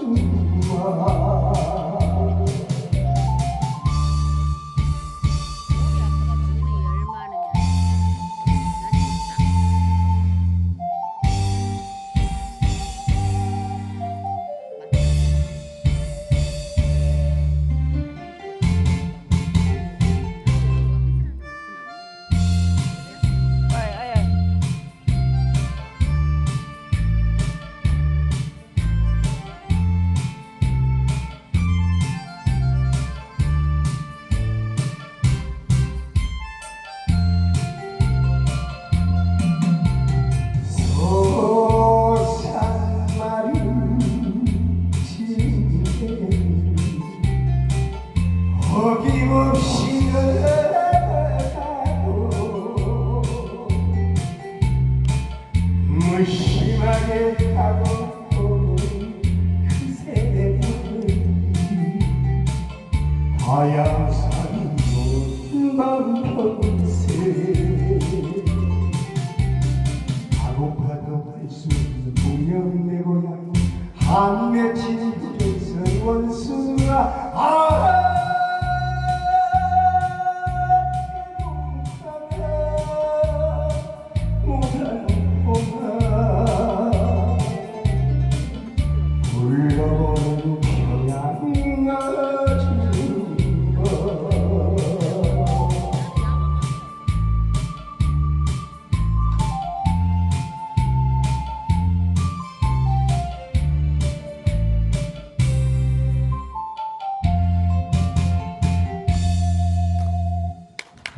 어 어김없이 가고 무심하게 가고 오는 그새 하얀산 밤새 가고파도 갈수 없는 분명 내 고향 한 며칠 부정선 원수가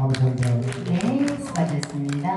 감사합니다. 네, 수고하셨습니다.